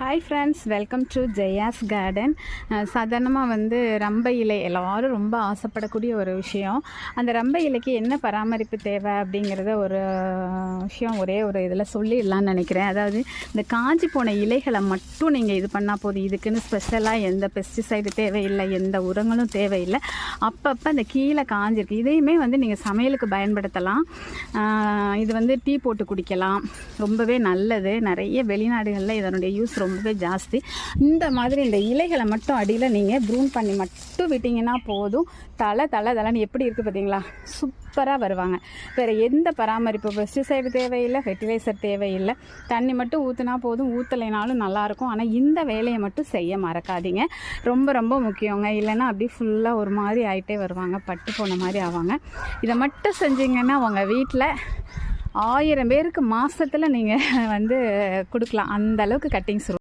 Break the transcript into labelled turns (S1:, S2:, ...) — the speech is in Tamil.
S1: Hi friends welcome to Jaya's garden சாதாரணமாக வந்து ரம்ப இலை எல்லாரும் ரொம்ப ஆசைப்படக்கூடிய ஒரு விஷயம். அந்த ரம்ப இலைக்கு என்ன பராமரிப்பு தேவை அப்படிங்கிறத ஒரு விஷயம் ஒரே ஒரு இதில் சொல்லிடலான்னு நினைக்கிறேன். அதாவது இந்த காஞ்சி போன இலைகளை மட்டும் நீங்கள் இது பண்ணால் போதும். இதுக்குன்னு ஸ்பெஷலாக எந்த பெஸ்டிசைடு தேவையில்லை எந்த உரங்களும் தேவையில்லை. அப்பப்போ அந்த கீழே காஞ்சிருக்கு. இதையுமே வந்து நீங்கள் சமையலுக்கு பயன்படுத்தலாம். இது வந்து டீ போட்டு குடிக்கலாம். ரொம்பவே நல்லது. நிறைய வெளிநாடுகளில் இதனுடைய யூஸ் ரொம்பவே ஜாஸ்தி. இந்த மாதிரி இந்த இலைகளை மட்டும் அடியில் நீங்கள் ப்ரூன் பண்ணி மட்டும் விட்டிங்கன்னா போதும். தலை தலை தலைன்னு எப்படி இருக்குது பார்த்தீங்களா சூப்பராக வருவாங்க. வேறு எந்த பராமரிப்பு பெஸ்டிசைடு தேவையில்லை ஃபெர்டிலைசர் தேவையில்லை. தண்ணி மட்டும் ஊற்றுனா போதும். ஊற்றலைனாலும் நல்லாயிருக்கும் ஆனால் இந்த வேலையை மட்டும் செய்ய மறக்காதீங்க. ரொம்ப ரொம்ப முக்கியங்க. இல்லைன்னா அப்படியே ஃபுல்லாக ஒரு மாதிரி ஆகிட்டே வருவாங்க. பட்டு போன மாதிரி ஆவாங்க. இதை மட்டும் செஞ்சீங்கன்னா அவங்க வீட்டில் ஆயிரம் பேருக்கு மாதத்தில் நீங்கள் வந்து கொடுக்கலாம். அந்த அளவுக்கு கட்டிங்ஸ்